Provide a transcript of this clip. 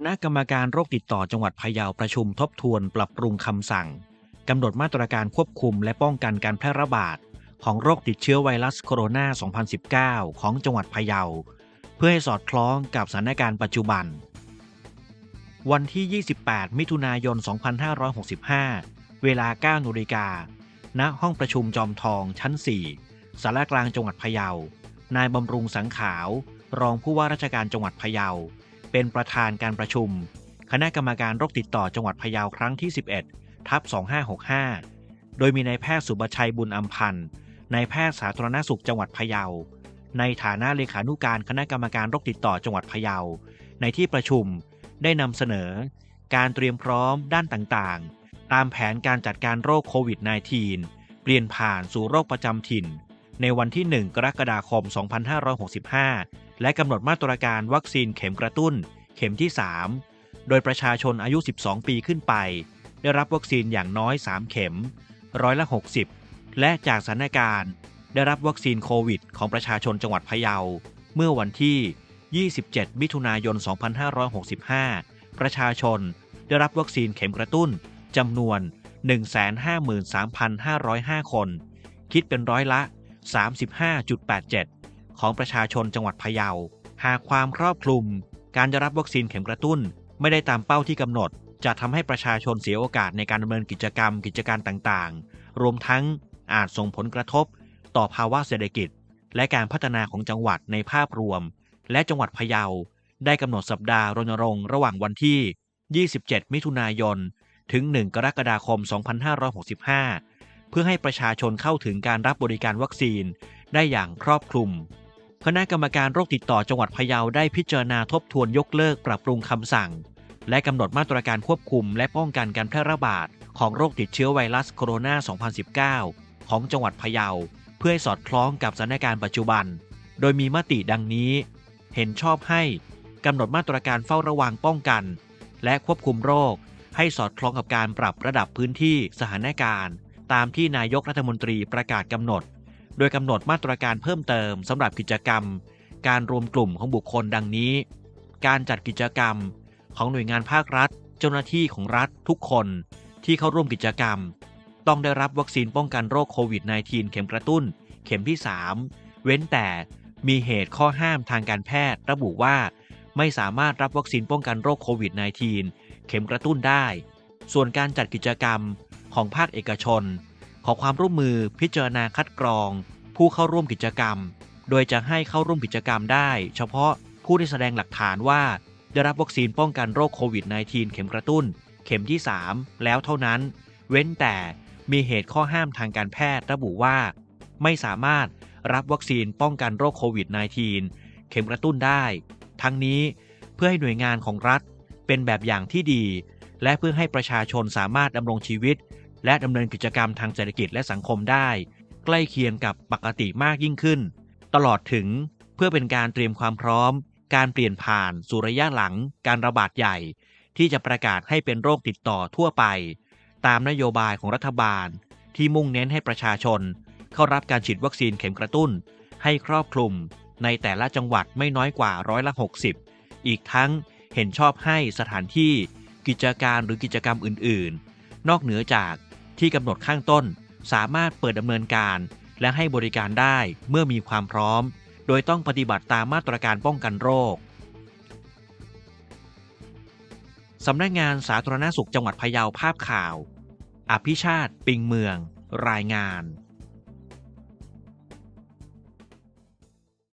คณะกรรมการโรคติดต่อจังหวัดพะเยาประชุมทบทวนปรับปรุงคำสั่งกำหนดมาตรการควบคุมและป้องกันการแพร่ระบาด ของโรคติดเชื้อไวรัสโคโรนา 2019 ของจังหวัดพะเยา เพื่อให้สอดคล้องกับสถานการณ์ปัจจุบัน วันที่ 28 มิถุนายน 2565 เวลา 9นาฬิกา ณ ห้องประชุมจอมทองชั้น 4 สารกลางจังหวัดพะเยา นายบำรุงสังขาว รองผู้ว่าราชการจังหวัดพะเยา เป็นประธานการประชุม คณะกรรมการโรคติดต่อจังหวัดพะเยาครั้งที่ 11 ทับ 2565 โดยมีนายแพทย์สุบชัยบุญอัมพันธ์นายแพทย์สาธารณสุขจังหวัดพะเยา ในฐานะเลขานุการคณะกรรมการโรคติดต่อจังหวัดพะเยา ในที่ประชุมได้นำเสนอ การเตรียมพร้อมด้านต่างๆ ตามแผนการจัดการโรคโควิด -19 เปลี่ยนผ่านสู่โรคประจำถิ่น ในวันที่ 1 กรกฎาคม 2565 และกำหนดมาตรการวัคซีนเข็มกระตุ้น เข็มที่ 3 โดยประชาชนอายุ 12 ปีขึ้นไป ได้รับวัคซีนอย่างน้อย 3 เข็ม ร้อยละ 60 และจากสถานการณ์ ได้รับวัคซีนโควิด ของประชาชนจังหวัดพะเยา เมื่อวันที่ 27 มิถุนายน 2565 ประชาชนได้รับวัคซีนเข็มกระตุ้นจำนวน 153,505 คน คิดเป็นร้อยละ 35.87 ของประชาชนจังหวัดพะเยา หากความครอบคลุม การได้รับวัคซีนเข็มกระตุ้น ไม่ได้ตามเป้าที่กำหนด จะทำให้ประชาชนเสียโอกาสในการดำเนินกิจกรรมกิจการต่างๆ รวมทั้งอาจส่งผลกระทบ ต่อภาวะเศรษฐกิจ และการพัฒนาของจังหวัดในภาพรวม และจังหวัดพะเยา ได้กำหนดสัปดาห์รณรงค์ระหว่างวันที่ 27 มิถุนายน ถึง 1 กรกฎาคม 2565 เพื่อให้ประชาชนเข้าถึงการรับบริการวัคซีนได้อย่างครอบคลุม คณะกรรมการโรคติดต่อจังหวัดพะเยาได้พิจารณาทบทวนยกเลิกปรับปรุงคำสั่ง และกำหนดมาตรการควบคุมและป้องกันการแพร่ระบาดของโรคติดเชื้อไวรัสโคโรนา 2019 ของจังหวัดพะเยา เพื่อให้สอดคล้องกับสถานการณ์ปัจจุบัน โดยมีมติดังนี้ เห็นชอบให้กำหนดมาตรการเฝ้าระวังป้องกัน และควบคุมโรค ให้สอดคล้องกับการปรับระดับพื้นที่สถานการณ์ ตามที่นายกรัฐมนตรีประกาศกำหนด โดยกำหนดมาตรการเพิ่มเติมสำหรับกิจกรรม การรวมกลุ่มของบุคคลดังนี้ การจัดกิจกรรมของหน่วยงานภาครัฐ เจ้าหน้าที่ของรัฐทุกคนที่เข้าร่วมกิจกรรม ต้องได้รับวัคซีนป้องกันโรคโควิด -19 เข็มกระตุ้น เข็มที่ 3 เว้นแต่มีเหตุข้อห้ามทางการแพทย์ ระบุว่า ไม่สามารถรับวัคซีนป้องกันโรคโควิด -19 เข็มกระตุ้นได้ ส่วนการจัดกิจกรรมของภาคเอกชน อความร่วมมือพิจารณาคัดกรอง ผู้เข้าร่วมกิจกรรม โดยจะให้เข้าร่วมกิจกรรมได้ เฉพาะผู้ที่แสดงหลักฐานว่า ได้รับวัคซีนป้องกันโรคโควิด -19 เข็มกระตุ้น เข็มที่ 3 แล้วเท่านั้น เว้นแต่มีเหตุข้อห้ามทางการแพทย์ระบุว่า ไม่สามารถรับวัคซีนป้องกันโรคโควิด -19 เข็มกระตุ้นได้ ทั้งนี้เพื่อให้หน่วยงานของรัฐเป็นแบบอย่างที่ดี และเพื่อให้ประชาชนสามารถดำรงชีวิต และดำเนินกิจกรรมทางเศรษฐกิจและสังคมได้ ใกล้เคียงกับปกติมากยิ่งขึ้น ตลอดถึงเพื่อเป็นการเตรียมความพร้อม การเปลี่ยนผ่านสู่ระยะหลัง การระบาดใหญ่ ที่จะประกาศให้เป็นโรคติดต่อทั่วไป ตามนโยบายของรัฐบาล ที่มุ่งเน้นให้ประชาชน เข้ารับการฉีดวัคซีนเข็มกระตุ้น ให้ครอบคลุม ในแต่ละจังหวัดไม่น้อยกว่าร้อยละ 60 อีกทั้งเห็นชอบให้สถานที่ กิจการหรือกิจกรรมอื่น ๆ นอกเหนือจาก ที่กำหนดข้างต้น สามารถเปิดดำเนินการ และให้บริการได้เมื่อมีความพร้อม โดยต้องปฏิบัติตามมาตรการป้องกันโรคสำนักงานสาธารณสุขจังหวัดพะเยาภาพข่าว อภิชาติ ปิงเมือง รายงาน